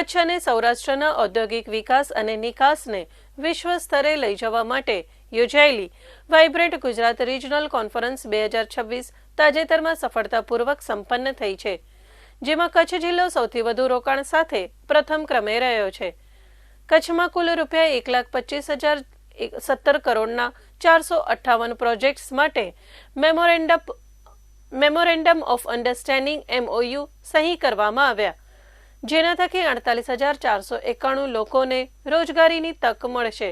કચ્છ અને સૌરાષ્ટ્રના ઔદ્યોગિક વિકાસ અને નિકાસને વિશ્વ સ્તરે લઈ જવા માટે યોજાયેલી વાઇબ્રન્ટ ગુજરાત રિજનલ કોન્ફરન્સ બે હજાર છવ્વીસ તાજેતરમાં સફળતાપૂર્વક સંપન્ન થઈ છે, જેમાં કચ્છ જિલ્લો સૌથી વધુ રોકાણ સાથે પ્રથમ ક્રમે રહ્યો છે. કચ્છમાં કુલ રૂપિયા એક લાખ પચીસ હજાર સત્તર કરોડના ચારસો અઠ્ઠાવન પ્રોજેક્ટ્સ માટે memorandum memorandum of understanding MOU સહી કરવામાં આવ્યા. જેના થકી અડતાલીસ હજાર ચારસો એકાણું લોકોને રોજગારીની તક મળશે.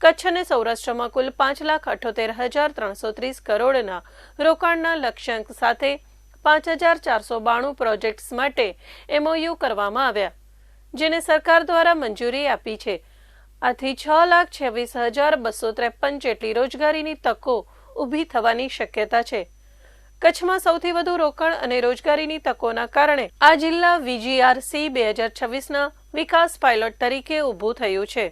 કચ્છ અને સૌરાષ્ટ્રમાં કુલ પાંચ લાખ અઠોતેર હજાર ત્રણસો ત્રીસ કરોડના રોકાણના લક્ષ્યાંક સાથે પાંચ હજાર ચારસો બાણું પ્રોજેક્ટ્સ માટે એમઓયુ કરવામાં આવ્યા, જેને સરકાર દ્વારા મંજૂરી આપી છે. આથી છ લાખ છવ્વીસ હજાર બસો ત્રેપન જેટલી રોજગારીની તકો ઊભી થવાની શક્યતા છે. કચ્છમાં સૌથી વધુ રોકાણ અને રોજગારીની તકોના કારણે આ જિલ્લા વીજીઆરસી બે હજાર છવ્વીસના વિકાસ પાયલોટ તરીકે ઊભું થયું છે.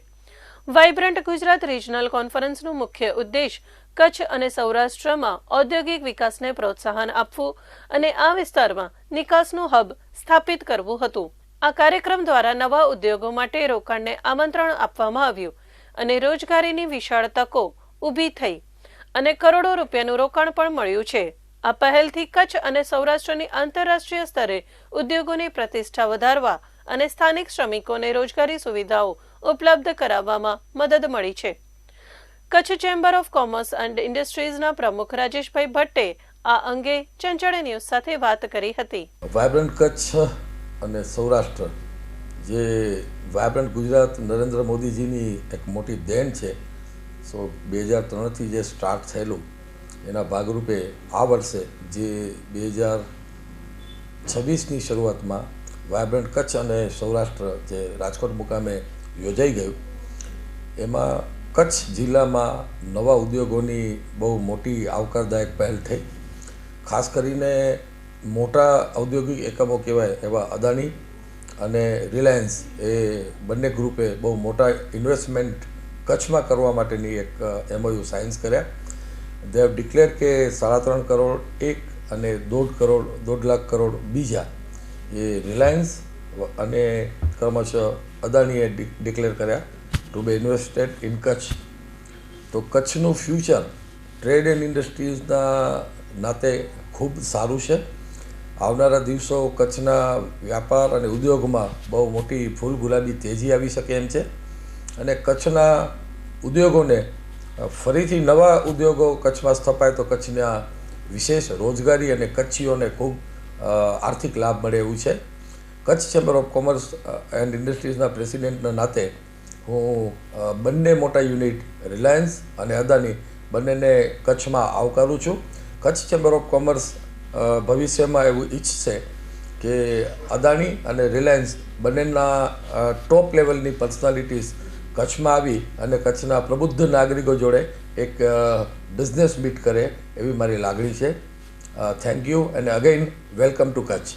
વાઇબ્રન્ટ ગુજરાત રિજનલ કોન્ફરન્સનું મુખ્ય ઉદ્દેશ કચ્છ અને સૌરાષ્ટ્રમાં ઔદ્યોગિક વિકાસને પ્રોત્સાહન આપવું અને આ વિસ્તારમાં નિકાસનું હબ સ્થાપિત કરવું હતું. આ કાર્યક્રમ દ્વારા નવા ઉદ્યોગો માટે રોકાણને આમંત્રણ આપવામાં આવ્યું અને રોજગારીની વિશાળ તકો ઊભી થઈ અને કરોડો રૂપિયાનું રોકાણ પણ મળ્યું છે. આ પહેલથી કચ્છ અને સૌરાષ્ટ્રની આંતરરાષ્ટ્રીય સ્તરે ઉદ્યોગોની પ્રતિષ્ઠા વધારવા અને સ્થાનિક શ્રમિકોને રોજગારી સુવિધાઓ ઉપલબ્ધ કરાવવામાં મદદ મળી છે. Kutch chamber of commerce and ઇન્ડસ્ટ્રીઝના પ્રમુખ રાજેશભાઈ ભટ્ટે આ અંગે ચંચળ ન્યૂઝ સાથે વાત કરી હતી. વાયબ્રન્ટ કચ્છ અને સૌરાષ્ટ્ર જે વાયબ્રન્ટ ગુજરાત નરેન્દ્ર મોદીજીની એક મોટી દેન છે. સો બે હજાર ત્રણથી જે સ્ટાર્ટ થયેલું એના ભાગરૂપે આ વર્ષે જે બે હજાર છવ્વીસની શરૂઆતમાં વાયબ્રન્ટ કચ્છ અને સૌરાષ્ટ્ર જે રાજકોટ મુકામે યોજાઈ ગયું, એમાં કચ્છ જિલ્લામાં નવા ઉદ્યોગોની બહુ મોટી આવકારદાયક પહેલ થઈ. ખાસ કરીને મોટા ઔદ્યોગિક એકમો કહેવાય એવા અદાણી અને રિલાયન્સ એ બંને ગ્રુપે બહુ મોટા ઇન્વેસ્ટમેન્ટ કચ્છમાં કરવા માટેની એક એમઓયુ સાયન્સ કર્યા. દે હેવ ડિક્લેર કે સાડા ત્રણ કરોડ એક અને દોઢ કરોડ, દોઢ લાખ કરોડ બીજા એ રિલાયન્સ અને ક્રમશઃ અદાણીએ ડિક્લેર કર્યા to be invested in Kutch. તો કચ્છનું ફ્યુચર ટ્રેડ એન્ડ ઇન્ડસ્ટ્રીઝના નાતે ખૂબ સારું છે. આવનારા દિવસો કચ્છના વ્યાપાર અને ઉદ્યોગમાં બહુ મોટી ફૂલ ગુલાબી તેજી આવી શકે એમ છે. અને કચ્છના ઉદ્યોગોને ફરીથી નવા ઉદ્યોગો કચ્છમાં સ્થપાય તો કચ્છના વિશેષ રોજગારી અને કચ્છીઓને ખૂબ આર્થિક લાભ મળે એવું છે. Kutch chamber of commerce and ઇન્ડસ્ટ્રીઝના પ્રેસિડેન્ટના નાતે હું બંને મોટા યુનિટ રિલાયન્સ અને અદાની બંનેને કચ્છમાં આવકારું છું. કચ્છ ચેમ્બર ઓફ કોમર્સ ભવિષ્યમાં એવું ઈચ્છશે કે અદાણી અને રિલાયન્સ બંનેના ટોપ લેવલની પર્સનાલિટીઝ કચ્છમાં આવી અને કચ્છના પ્રબુદ્ધ નાગરિકો જોડે એક બિઝનેસ મીટ કરે એવી મારી લાગણી છે. થેન્ક યુ અને અગેન વેલકમ ટુ કચ્છ.